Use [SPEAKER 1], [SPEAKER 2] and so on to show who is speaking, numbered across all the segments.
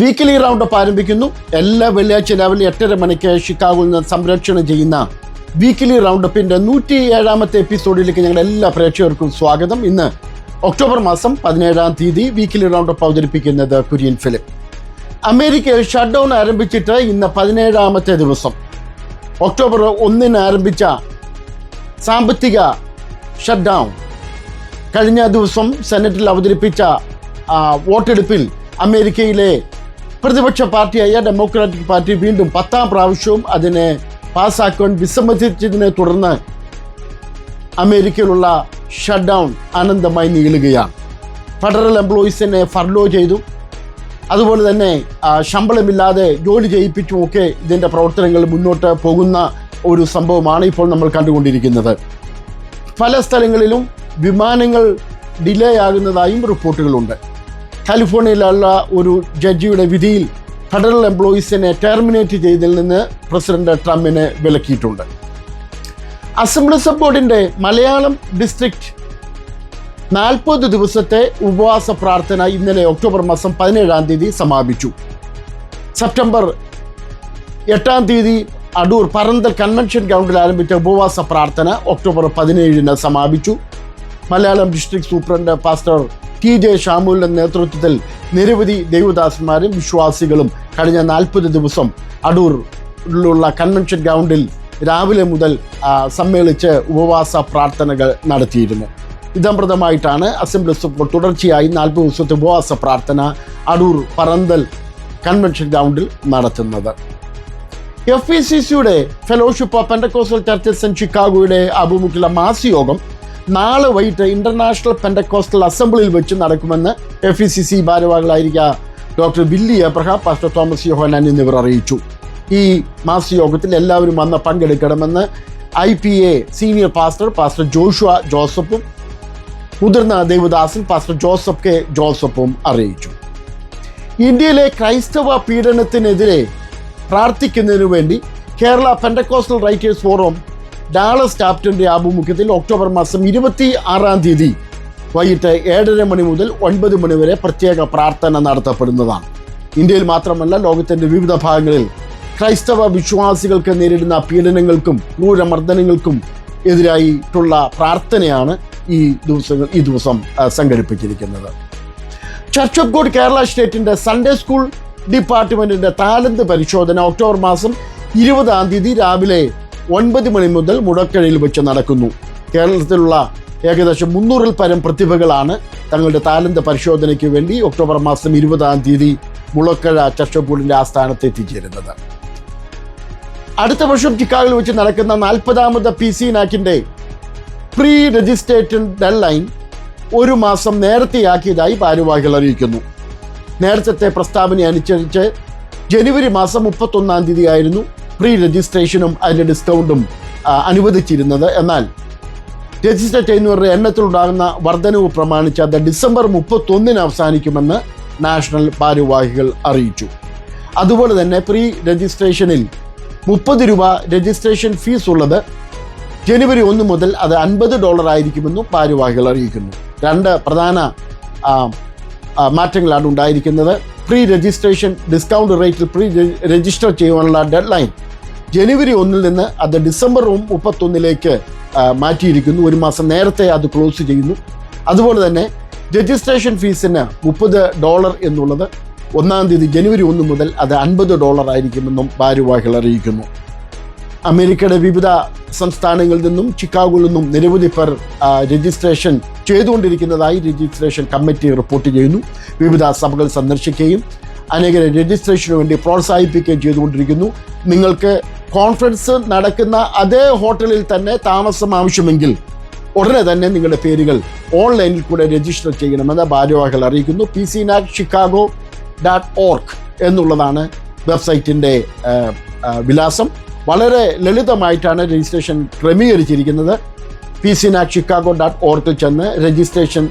[SPEAKER 1] Weekly round up ആരംഭിക്കുന്നു. എല്ലാ വെള്ളിയാഴ്ച രാവിലെ എട്ടര മണിക്ക് ഷിക്കാഗോയിൽ നിന്ന് സംരക്ഷണം ചെയ്യുന്ന വീക്കിലി റൗണ്ട് അപ്പിന്റെ നൂറ്റി ഏഴാമത്തെ എപ്പിസോഡിലേക്ക് ഞങ്ങളുടെ എല്ലാ പ്രേക്ഷകർക്കും സ്വാഗതം. ഇന്ന് ഒക്ടോബർ മാസം പതിനേഴാം തീയതി വീക്കിലി റൗണ്ട് അപ്പ് അവതരിപ്പിക്കുന്നത് കുര്യൻ ഫിലിം അമേരിക്കയിൽ ഷട്ട് ഡൗൺ ആരംഭിച്ചിട്ട് ഇന്ന് പതിനേഴാമത്തെ ദിവസം. ഒക്ടോബർ ഒന്നിന് ആരംഭിച്ച സാമ്പത്തിക ഷട്ട് ഡൗൺ കഴിഞ്ഞ ദിവസം സെനറ്റിൽ അവതരിപ്പിച്ച വോട്ടെടുപ്പിൽ അമേരിക്കയിലെ പ്രതിപക്ഷ പാർട്ടിയായ ഡെമോക്രാറ്റിക് പാർട്ടി വീണ്ടും പത്താം പ്രാവശ്യവും അതിനെ പാസ്സാക്കുവാൻ വിസമ്മതിച്ചതിനെ തുടർന്ന് അമേരിക്കയിലുള്ള ഷട്ട് ഡൗൺ അനന്തമായി നീളുകയാണ്. ഫെഡറൽ എംപ്ലോയീസിനെ ഫർലോ ചെയ്തു. അതുപോലെ തന്നെ ശമ്പളമില്ലാതെ ജോലി ചെയ്യിപ്പിച്ചുമൊക്കെ ഇതിന്റെ പ്രവർത്തനങ്ങൾ മുന്നോട്ട് പോകുന്ന ഒരു സംഭവമാണ് ഇപ്പോൾ നമ്മൾ കണ്ടുകൊണ്ടിരിക്കുന്നത്. പല സ്ഥലങ്ങളിലും വിമാനങ്ങൾ ഡിലേ ആകുന്നതായും റിപ്പോർട്ടുകളുണ്ട്. കാലിഫോർണിയയിലുള്ള ഒരു ജഡ്ജിയുടെ വിധിയിൽ ഫെഡറൽ എംപ്ലോയീസിനെ ടെർമിനേറ്റ് ചെയ്തതിൽ നിന്ന് പ്രസിഡന്റ് ട്രംപിനെ വിലക്കിയിട്ടുണ്ട്. അസംബ്ലി സബ് ബോർഡിന്റെ മലയാളം ഡിസ്ട്രിക്റ്റ് നാൽപ്പത് ദിവസത്തെ ഉപവാസ പ്രാർത്ഥന ഇന്നലെ ഒക്ടോബർ മാസം പതിനേഴാം തീയതി സമാപിച്ചു. സെപ്റ്റംബർ എട്ടാം തീയതി അടൂർ പറന്തൽ കൺവെൻഷൻ ഗ്രൗണ്ടിൽ ആരംഭിച്ച ഉപവാസ പ്രാർത്ഥന ഒക്ടോബർ പതിനേഴിന് സമാപിച്ചു. Malayalam district superintendent pastor T J ഷാമുലിന്റെ നേതൃത്വത്തിൽ നിരവധി ദൈവദാസന്മാരും വിശ്വാസികളും കഴിഞ്ഞ നാൽപ്പത് ദിവസം അടൂറിലുള്ള കൺവെൻഷൻ ഗ്രൗണ്ടിൽ രാവിലെ മുതൽ സമ്മേളിച്ച് ഉപവാസ പ്രാർത്ഥനകൾ നടത്തിയിരുന്നു. ഇതംപ്രദമായിട്ടാണ് അസംബ്ലി സൂപ്പർ തുടർച്ചയായി നാൽപ്പത് ദിവസത്തെ ഉപവാസ പ്രാർത്ഥന അടൂർ പറന്തൽ കൺവെൻഷൻ ഗ്രൗണ്ടിൽ നടത്തുന്നത്. എഫ് ഇ സി സിയുടെ ഫെലോഷിപ്പ് പെൻഡക്കോസൽ ചർച്ചസ് ഇൻ ഷിക്കാഗോയുടെ ആഭിമുഖ്യമുള്ള മാസയോഗം നാളെ വൈകിട്ട് ഇന്റർനാഷണൽ പെൻഡക്കോസ്റ്റൽ അസംബ്ലിയിൽ വെച്ച് നടക്കുമെന്ന് F E C C ഭാരവാഹികളായിരിക്കുക doctor Willy Abraham pastor Thomas Yohannan എന്നിവർ അറിയിച്ചു. ഈ മാസയോഗത്തിൽ എല്ലാവരും വന്ന് പങ്കെടുക്കണമെന്ന് I P A senior pastor pastor Joshua ജോസഫും മുതിർന്ന ദേവദാസൻ പാസ്റ്റർ ജോസഫ് കെ ജോസഫും അറിയിച്ചു. ഇന്ത്യയിലെ ക്രൈസ്തവ പീഡനത്തിനെതിരെ പ്രാർത്ഥിക്കുന്നതിനു വേണ്ടി Kerala pentecostal writers forum Dallas ക്യാപ്റ്റന്റെ ആഭിമുഖ്യത്തിൽ ഒക്ടോബർ മാസം ഇരുപത്തി ആറാം തീയതി വൈകിട്ട് ഏഴര മണി മുതൽ ഒൻപത് മണി വരെ പ്രത്യേക പ്രാർത്ഥന നടത്തപ്പെടുന്നതാണ്. ഇന്ത്യയിൽ മാത്രമല്ല ലോകത്തിന്റെ വിവിധ ഭാഗങ്ങളിൽ ക്രൈസ്തവ വിശ്വാസികൾക്ക് നേരിടുന്ന പീഡനങ്ങൾക്കും ക്രൂരമർദ്ദനങ്ങൾക്കും എതിരായിട്ടുള്ള പ്രാർത്ഥനയാണ് ഈ ദിവസങ്ങൾ ഈ ദിവസം സംഘടിപ്പിച്ചിരിക്കുന്നത്. ചർച്ച് ഓഫ് ഗോഡ് കേരള സ്റ്റേറ്റിന്റെ സൺഡേ സ്കൂൾ ഡിപ്പാർട്ട്മെന്റിന്റെ താലന്ത് പരിശോധന ഒക്ടോബർ മാസം ഇരുപതാം തീയതി രാവിലെ ഒൻപത് മണി മുതൽ മുടക്കഴയിൽ വെച്ച് നടക്കുന്നു. കേരളത്തിലുള്ള ഏകദേശം മുന്നൂറിൽ പരം പ്രതിഭകളാണ് തങ്ങളുടെ താലന്ത പരിശോധനയ്ക്ക് വേണ്ടി ഒക്ടോബർ മാസം ഇരുപതാം തീയതി മുളക്കഴ ചർച്ച് ഓഫ് ആസ്ഥാനത്ത് എത്തിച്ചേരുന്നത്. അടുത്ത വർഷം ചിക്കാഗോയിൽ വെച്ച് നടക്കുന്ന നാൽപ്പതാമത് പി സി നാക്കിന്റെ പ്രീ രജിസ്ട്രേഷൻ ഡെഡ്ലൈൻ ഒരു മാസം നേരത്തെയാക്കിയതായി ഭാരവാഹികൾ അറിയിക്കുന്നു. നേരത്തെ പ്രസ്താവന അനുസരിച്ച് ജനുവരി മാസം മുപ്പത്തൊന്നാം തീയതി ആയിരുന്നു പ്രീ രജിസ്ട്രേഷനും അതിന്റെ ഡിസ്കൗണ്ടും അനുവദിച്ചിരുന്നത്. എന്നാൽ രജിസ്റ്റർ ചെയ്യുന്നവരുടെ എണ്ണത്തിലുണ്ടാകുന്ന വർധനവ് പ്രമാണിച്ച് അത് ഡിസംബർ മുപ്പത്തൊന്നിന് അവസാനിക്കുമെന്ന് നാഷണൽ ഭാരവാഹികൾ അറിയിച്ചു. അതുപോലെ തന്നെ പ്രീ രജിസ്ട്രേഷനിൽ മുപ്പത് രൂപ രജിസ്ട്രേഷൻ ഫീസ് ഉള്ളത് ജനുവരി ഒന്ന് മുതൽ അത് അൻപത് ഡോളർ ആയിരിക്കുമെന്നും ഭാരവാഹികൾ അറിയിക്കുന്നു. രണ്ട് പ്രധാന മാറ്റങ്ങളാണ് ഉണ്ടായിരിക്കുന്നത്. പ്രീ രജിസ്ട്രേഷൻ ഡിസ്കൗണ്ട് റേറ്റിൽ പ്രീ രജിസ്റ്റർ ചെയ്യുവാനുള്ള ഡെഡ് ലൈൻ ജനുവരി ഒന്നിൽ നിന്ന് അത് ഡിസംബർ മുപ്പത്തൊന്നിലേക്ക് മാറ്റിയിരിക്കുന്നു. ഒരു മാസം നേരത്തെ അത് ക്ലോസ് ചെയ്യുന്നു. അതുപോലെ തന്നെ രജിസ്ട്രേഷൻ ഫീസിന് മുപ്പത് ഡോളർ എന്നുള്ളത് ഒന്നാം തീയതി ജനുവരി ഒന്ന് മുതൽ അത് അൻപത് ഡോളർ ആയിരിക്കുമെന്നും ഭാരവാഹികൾ അറിയിക്കുന്നു. അമേരിക്കയുടെ വിവിധ സംസ്ഥാനങ്ങളിൽ നിന്നും ചിക്കാഗോയിൽ നിന്നും നിരവധി പേർ രജിസ്ട്രേഷൻ ചെയ്തുകൊണ്ടിരിക്കുന്നതായി രജിസ്ട്രേഷൻ കമ്മിറ്റി റിപ്പോർട്ട് ചെയ്യുന്നു. വിവിധ സഭകൾ സന്ദർശിക്കുകയും അനേകരെ രജിസ്ട്രേഷന് വേണ്ടി പ്രോത്സാഹിപ്പിക്കുകയും ചെയ്തുകൊണ്ടിരിക്കുന്നു. നിങ്ങൾക്ക് കോൺഫറൻസ് നടക്കുന്ന അതേ ഹോട്ടലിൽ തന്നെ താമസം ആവശ്യമെങ്കിൽ ഉടനെ തന്നെ നിങ്ങളുടെ പേരുകൾ ഓൺലൈനിൽ കൂടെ രജിസ്റ്റർ ചെയ്യണമെന്ന് ഭാരവാഹികൾ അറിയിക്കുന്നു. P C nat Chicago dot org എന്നുള്ളതാണ് വെബ്സൈറ്റിന്റെ വിലാസം. വളരെ ലളിതമായിട്ടാണ് രജിസ്ട്രേഷൻ ക്രമീകരിച്ചിരിക്കുന്നത്. P C nat Chicago dot ഓർക്കിൽ ചെന്ന് രജിസ്ട്രേഷൻ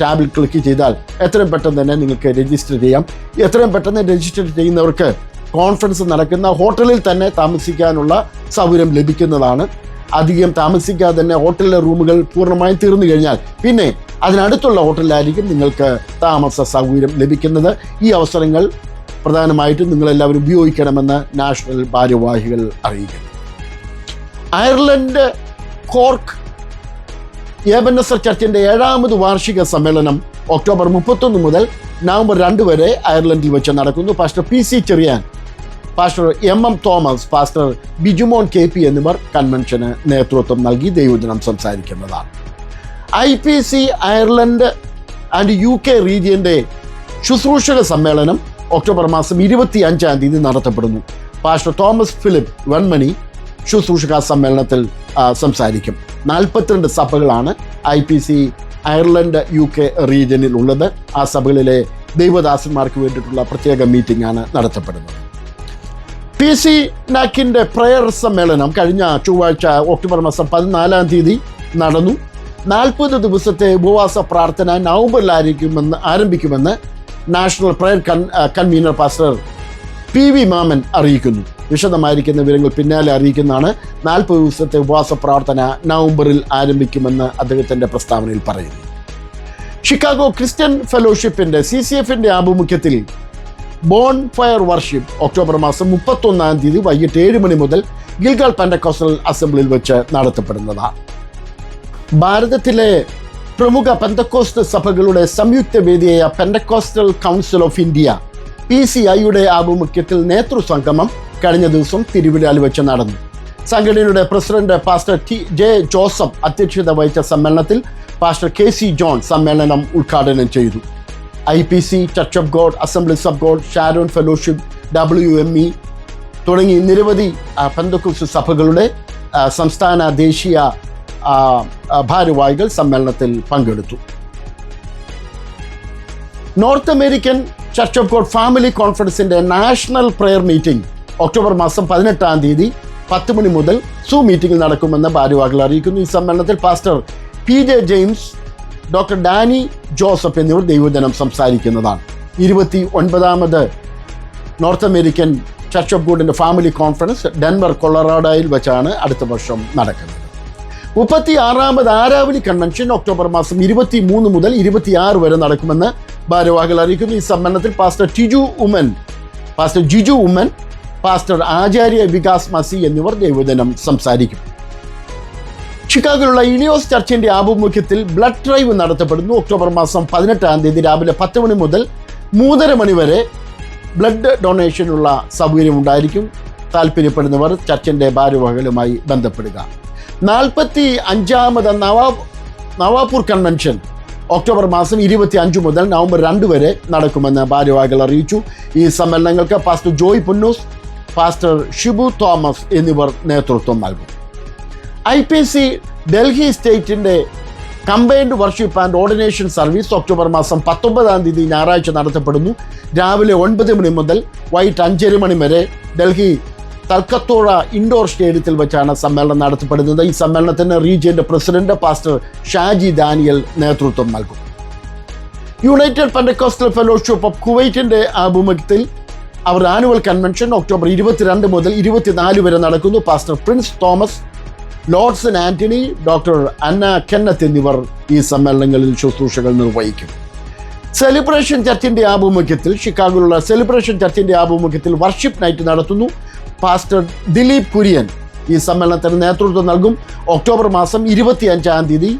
[SPEAKER 1] ടാബിൽ ക്ലിക്ക് ചെയ്താൽ എത്രയും പെട്ടെന്ന് തന്നെ നിങ്ങൾക്ക് രജിസ്റ്റർ ചെയ്യാം. എത്രയും പെട്ടെന്ന് രജിസ്റ്റർ ചെയ്യുന്നവർക്ക് കോൺഫറൻസ് നടക്കുന്ന ഹോട്ടലിൽ തന്നെ താമസിക്കാനുള്ള സൗകര്യം ലഭിക്കുന്നതാണ്. അധികം താമസിക്കാതെ തന്നെ ഹോട്ടലിലെ റൂമുകൾ പൂർണമായും തീർന്നു കഴിഞ്ഞാൽ പിന്നെ അതിനടുത്തുള്ള ഹോട്ടലിലായിരിക്കും നിങ്ങൾക്ക് താമസ സൗകര്യം ലഭിക്കുന്നത്. ഈ അവസരങ്ങൾ പ്രധാനമായിട്ടും നിങ്ങളെല്ലാവരും ഉപയോഗിക്കണമെന്ന് നാഷണൽ ഭാരവാഹികൾ അറിയിക്കുന്നു. അയർലൻഡ് കോർക്ക് ഏബനസർ ചർച്ചിന്റെ ഏഴാമത് വാർഷിക സമ്മേളനം ഒക്ടോബർ മുപ്പത്തൊന്ന് മുതൽ നവംബർ രണ്ട് വരെ അയർലൻഡിൽ വെച്ച് നടക്കുന്നു. Pastor P C Cheriyan pastor M M Thomas pastor Bijumon K P എന്നിവർ കൺവെൻഷന് നേതൃത്വം നൽകി ദൈവദിനം സംസാരിക്കുന്നതാണ്. I P C Ireland and U K റീജിയന്റെ ശുശ്രൂഷക സമ്മേളനം ഒക്ടോബർ മാസം ഇരുപത്തി അഞ്ചാം തീയതി നടത്തപ്പെടുന്നു. പാസ്റ്റർ തോമസ് ഫിലിപ്പ് വെൺമണി ശുശ്രൂഷക സമ്മേളനത്തിൽ സംസാരിക്കും. നാൽപ്പത്തിരണ്ട് സഭകളാണ് I P C Ireland U K റീജിയനിൽ ഉള്ളത്. ആ സഭകളിലെ ദൈവദാസന്മാർക്ക് വേണ്ടിയിട്ടുള്ള പ്രത്യേക മീറ്റിംഗ് ആണ് നടത്തപ്പെടുന്നത്. പി സി നാക്കിന്റെ പ്രയർ സമ്മേളനം കഴിഞ്ഞ ചൊവ്വാഴ്ച ഒക്ടോബർ മാസം പതിനാലാം തീയതി നടന്നു. നാൽപ്പത് ദിവസത്തെ ഉപവാസ പ്രാർത്ഥന നവംബറിൽ നവംബറിലായിരിക്കുമെന്ന് ആരംഭിക്കുമെന്ന് national prayer con convener pastor P V Mammen അറിയിക്കുന്നു. വിശദമായിരിക്കുന്ന വിവരങ്ങൾ പിന്നാലെ അറിയിക്കുന്നതാണ്. നാൽപ്പത് ദിവസത്തെ ഉപവാസ പ്രാർത്ഥന നവംബറിൽ ആരംഭിക്കുമെന്ന് അദ്ദേഹത്തിന്റെ പ്രസ്താവനയിൽ പറയുന്നു. ഷിക്കാഗോ ക്രിസ്ത്യൻ ഫെലോഷിപ്പിന്റെ സി സി എഫിന്റെ ആഭിമുഖ്യത്തിൽ ബോൺ ഫയർ വർഷിപ്പ് ഒക്ടോബർ മാസം മുപ്പത്തൊന്നാം തീയതി വൈകിട്ട് ഏഴ് മണി മുതൽ ഗിൽഗാൾ പെൻഡക്കോസ്റ്റൽ അസംബ്ലിയിൽ വെച്ച് നടത്തപ്പെടുന്നതാണ് ഭാരതത്തിലെ പ്രമുഖ പെന്തക്കോസ്റ്റ് സഭകളുടെ സംയുക്ത വേദിയായ Pentecostal council of India P C ഐയുടെ ആഭിമുഖ്യത്തിൽ നേതൃസംഗമം കഴിഞ്ഞ ദിവസം തിരുവിലാൽ വെച്ച് നടന്നു. സംഘടനയുടെ president pastor T J Joseph അധ്യക്ഷത വഹിച്ച സമ്മേളനത്തിൽ പാസ്റ്റർ കെ സി ജോൺ സമ്മേളനം ഉദ്ഘാടനം ചെയ്തു. I P C church of God assemblies of God Sharon fellowship W M E തുടങ്ങി നിരവധി പന്തക്കുസ് സഭകളുടെ സംസ്ഥാന ദേശീയ ഭാരവാഹികൾ സമ്മേളനത്തിൽ പങ്കെടുത്തു. North American church of God family കോൺഫറൻസിന്റെ national prayer meeting October മാസം പതിനെട്ടാം തീയതി പത്ത് മണി മുതൽ സൂ മീറ്റിംഗ് നടക്കുമെന്ന് ഭാരവാഹികൾ അറിയിക്കുന്നു. ഈ സമ്മേളനത്തിൽ pastor P J James doctor Danny Joseph എന്നിവർ ദൈവജനം സംസാരിക്കുന്നതാണ്. ഇരുപത്തി ഒൻപതാമത് നോർത്ത് അമേരിക്കൻ ചർച്ച് ഓഫ് ഗോഡിന്റെ ഫാമിലി കോൺഫറൻസ് ഡെൻവർ കൊളറാഡോയിൽ വെച്ചാണ് അടുത്ത വർഷം നടക്കുന്നത്. മുപ്പത്തി ആറാമത് ആരാവലി കൺവെൻഷൻ ഒക്ടോബർ മാസം ഇരുപത്തി മൂന്ന് മുതൽ ഇരുപത്തിയാറ് വരെ നടക്കുമെന്ന് ഭാരവാഹികൾ അറിയിക്കുന്നു. ഈ സമ്മേളനത്തിൽ pastor Tiju Oommen pastor Jiju Oommen pastor Acharya Vikas Masih എന്നിവർ ദൈവദിനം സംസാരിക്കും. ഷിക്കാഗോയിലുള്ള ഇലിയോസ് ചർച്ചിന്റെ ആഭിമുഖ്യത്തിൽ ബ്ലഡ് ഡ്രൈവ് നടത്തപ്പെടുന്നു. ഒക്ടോബർ മാസം പതിനെട്ടാം തീയതി രാവിലെ പത്ത് മണി മുതൽ മൂന്നര മണി വരെ ബ്ലഡ് ഡൊണേഷനുള്ള സൗകര്യം ഉണ്ടായിരിക്കും താല്പര്യപ്പെടുന്നവർ ചർച്ചിന്റെ ഭാരവാഹികളുമായി ബന്ധപ്പെടുക. നാൽപ്പത്തി അഞ്ചാമത് നവാ നവാപൂർ കൺവെൻഷൻ ഒക്ടോബർ മാസം ഇരുപത്തി അഞ്ച് മുതൽ നവംബർ രണ്ട് വരെ നടക്കുമെന്ന് ഭാരവാഹികൾ അറിയിച്ചു. ഈ സമ്മേളനങ്ങൾക്ക് pastor Joy Punnoose pastor Shibu Thomas എന്നിവർ നേതൃത്വം നൽകും. ഐ പി സി ഡൽഹി സ്റ്റേറ്റിന്റെ combined worship and ordination service October മാസം പത്തൊമ്പതാം തീയതി ഞായറാഴ്ച നടത്തപ്പെടുന്നു. രാവിലെ ഒൻപത് മണി മുതൽ വൈകിട്ട് അഞ്ചര മണി വരെ ഡൽഹി തൽക്കത്തോഴ ഇൻഡോർ സ്റ്റേഡിയത്തിൽ വെച്ചാണ് സമ്മേളനം നടത്തപ്പെടുന്നത്. ഈ സമ്മേളനത്തിന് റീജിയന്റെ പ്രസിഡന്റ് പാസ്റ്റർ ഷാജി ദാനിയൽ നേതൃത്വം നൽകും. യുണൈറ്റഡ് പെൻഡക്കോസ്റ്റൽ ഫെലോഷിപ്പ് ഓഫ് കുവൈറ്റിന്റെ ആഭിമുഖ്യത്തിൽ അവർ ആനുവൽ കൺവെൻഷൻ ഒക്ടോബർ ഇരുപത്തിരണ്ട് മുതൽ ഇരുപത്തിനാല് വരെ നടക്കുന്നു. Pastor Prince Thomas Lordson Antony doctor Anna Kenneth എന്നിവർ ഈ സമ്മേളനങ്ങളിൽ ശുശ്രൂഷകൾ നിർവഹിക്കും. സെലിബ്രേഷൻ ചർച്ചിന്റെ ആഭിമുഖ്യത്തിൽ ഷിക്കാഗോയിലുള്ള സെലിബ്രേഷൻ ചർച്ചിന്റെ ആഭിമുഖ്യത്തിൽ വർഷിപ്പ് നൈറ്റ് നടത്തുന്നു. പാസ്റ്റർ ദിലീപ് കുര്യൻ ഈ സമ്മേളനത്തിന് നേതൃത്വം നൽകും. ഒക്ടോബർ മാസം ഇരുപത്തി അഞ്ചാം തീയതി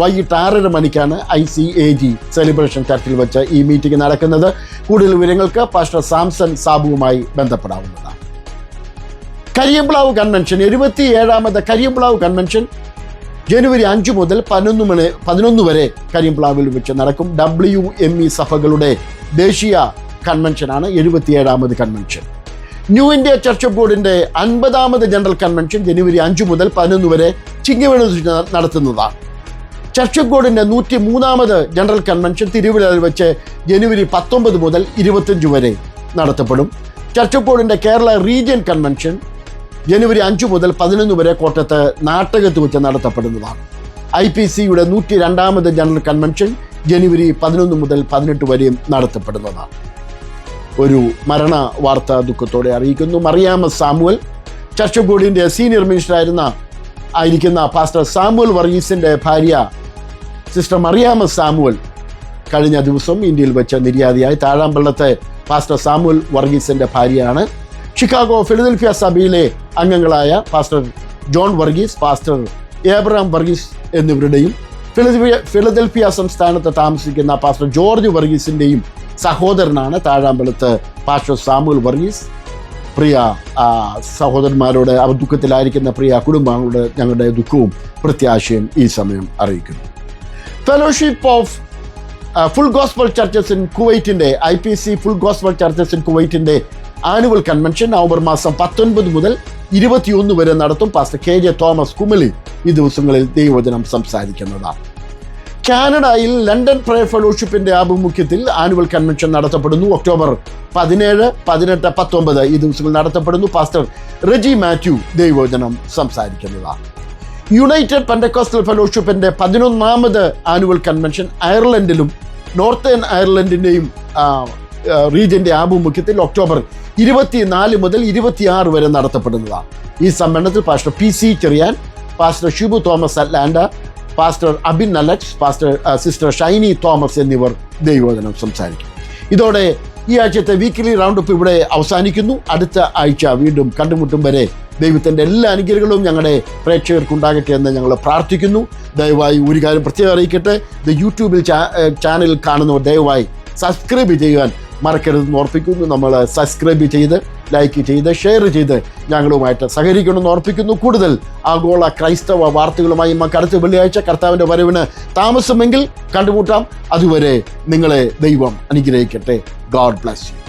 [SPEAKER 1] വൈകിട്ട് ആറര മണിക്കാണ് I C A G celebration ചർച്ചിൽ വെച്ച് ഈ മീറ്റിംഗ് നടക്കുന്നത്. കൂടുതൽ വിവരങ്ങൾക്ക് പാസ്റ്റർ സാംസൺ സാബുവുമായി ബന്ധപ്പെടാവുന്നതാണ്. കരിയമ്പ്ലാവ് കൺവെൻഷൻ എഴുപത്തി ഏഴാമത് കരിയമ്പ്ലാവ് കൺവെൻഷൻ ജനുവരി അഞ്ച് മുതൽ പതിനൊന്ന് മണി പതിനൊന്ന് വരെ കരിയമ്പ്ലാവിൽ വെച്ച് നടക്കും. ഡബ്ല്യു എം ഇ സഭകളുടെ ദേശീയ കൺവെൻഷനാണ് എഴുപത്തിയേഴാമത് കൺവെൻഷൻ ന്യൂ ഇന്ത്യ ചർച്ച് ബോർഡിന്റെ അൻപതാമത് ജനറൽ കൺവെൻഷൻ ജനുവരി അഞ്ച് മുതൽ പതിനൊന്ന് വരെ ചിങ്ങവേണു നടത്തുന്നതാണ്. ചർച്ച് ഓഫ് ഗോഡിന്റെ നൂറ്റി മൂന്നാമത് ജനറൽ കൺവെൻഷൻ തിരുവല്ലയിൽ വെച്ച് ജനുവരി പത്തൊമ്പത് മുതൽ ഇരുപത്തഞ്ച് വരെ നടത്തപ്പെടും. ചർച്ച് ഓഫ് ഗോഡിന്റെ കേരള റീജിയൻ കൺവെൻഷൻ ജനുവരി അഞ്ച് മുതൽ പതിനൊന്ന് വരെ കോട്ടയത്ത് നാട്ടകത്ത് വെച്ച് നടത്തപ്പെടുന്നതാണ്. ഐ പി സിയുടെ നൂറ്റി രണ്ടാമത് ജനറൽ കൺവെൻഷൻ ജനുവരി പതിനൊന്ന് മുതൽ പതിനെട്ട് വരെയും നടത്തപ്പെടുന്നതാണ്. ഒരു മരണ വാർത്ത ദുഃഖത്തോടെ അറിയിക്കുന്നു. മറിയാമ സാമുവൽ ചർച്ച് ഓഫ് ഗോഡിന്റെ സീനിയർ മിനിസ്റ്റർ ആയിരുന്ന ആയിരിക്കുന്ന പാസ്റ്റർ സാമുവൽ വർഗീസിന്റെ ഭാര്യ സിസ്റ്റർ മറിയാമ സാമുവൽ കഴിഞ്ഞ ദിവസം ഇന്ത്യയിൽ വെച്ച നിര്യാതിയായി താഴാമ്പള്ളത്തെ പാസ്റ്റർ സാമുൽ വർഗീസിന്റെ ഭാര്യയാണ്. ഷിക്കാഗോ ഫിലിദൽഫിയ സഭയിലെ അംഗങ്ങളായ pastor John Varghese pastor Abraham Varghese എന്നിവരുടെയും Philadelphia Philadelphia സംസ്ഥാനത്ത് താമസിക്കുന്ന പാസ്റ്റർ ജോർജ് വർഗീസിന്റെയും സഹോദരനാണ് താഴാമ്പലത്ത് പാസ്റ്റർ സാമുൽ വർഗീസ്. പ്രിയ സഹോദരന്മാരോട് അവർ ദുഃഖത്തിലായിരിക്കുന്ന പ്രിയ കുടുംബാംഗങ്ങളുടെ ഞങ്ങളുടെ ദുഃഖവും പ്രത്യാശയും ഈ സമയം അറിയിക്കുന്നു. Fellowship of full gospel churches in കുവൈറ്റിന്റെ I P C full gospel churches in കുവൈറ്റിന്റെ annual convention November മാസം പത്തൊൻപത് മുതൽ ഇരുപത്തിയൊന്ന് വരെ നടത്തും. Pastor K J Thomas Kumily ഈ ദിവസങ്ങളിൽ ദൈവവചനം സംസാരിക്കുന്നതാണ് കാനഡയിൽ ലണ്ടൻ പ്രേ ഫെലോഷിപ്പിന്റെ ആഭിമുഖ്യത്തിൽ ആനുവൽ കൺവെൻഷൻ നടത്തപ്പെടുന്നു. ഒക്ടോബർ പതിനേഴ് പതിനെട്ട് പത്തൊമ്പത് ഈ ദിവസങ്ങൾ നടത്തപ്പെടുന്നു. പാസ്റ്റർ റെജി മാത്യു ദൈവവചനം സംസാരിക്കുന്നതാണ് യുണൈറ്റഡ് പെൻഡക്കോസ്റ്റൽ ഫെലോഷിപ്പിന്റെ പതിനൊന്നാമത് ആനുവൽ കൺവെൻഷൻ അയർലൻഡിലും നോർത്തേൺ അയർലൻഡിന്റെയും റീജിയന്റെ ആഭിമുഖ്യത്തിൽ ഒക്ടോബർ ഇരുപത്തിനാല് മുതൽ ഇരുപത്തിയാറ് വരെ നടത്തപ്പെടുന്നതാണ് ഈ സമ്മേളനത്തിൽ pastor P C Cherian pastor Shibu Thomas Atlanta pastor Abin Alex pastor sister Shiny Thomas എന്നിവർ ദൈവോദനം സംസാരിക്കും. ഇതോടെ ഈ ആഴ്ചത്തെ വീക്കിലി റൗണ്ട് അപ്പ് ഇവിടെ അവസാനിക്കുന്നു. അടുത്ത ആഴ്ച വീണ്ടും കണ്ടുമുട്ടും വരെ ദൈവത്തിന്റെ എല്ലാ അനുഗ്രഹങ്ങളും ഞങ്ങളുടെ പ്രേക്ഷകർക്ക് ഉണ്ടാകട്ടെ എന്ന് ഞങ്ങൾ പ്രാർത്ഥിക്കുന്നു. ദയവായി ഒരു കാര്യം പ്രത്യേകം അറിയിക്കട്ടെ. ഇത് യൂട്യൂബിൽ ചാനൽ കാണുന്നവർ ദയവായി സബ്സ്ക്രൈബ് ചെയ്യുവാൻ മറക്കരുതെന്ന് ഓർപ്പിക്കുന്നു. നമ്മൾ സബ്സ്ക്രൈബ് ചെയ്ത് ലൈക്ക് ചെയ്ത് ഷെയർ ചെയ്ത് ഞങ്ങളുമായിട്ട് സഹകരിക്കണമെന്ന് ഓർപ്പിക്കുന്നു. കൂടുതൽ ആഗോള ക്രൈസ്തവ വാർത്തകളുമായി നമുക്ക് അടുത്ത വെള്ളിയാഴ്ച കർത്താവിന്റെ വരവിന് താമസമെങ്കിൽ കണ്ടുമുട്ടാം. അതുവരെ നിങ്ങളെ ദൈവം അനുഗ്രഹിക്കട്ടെ. God bless you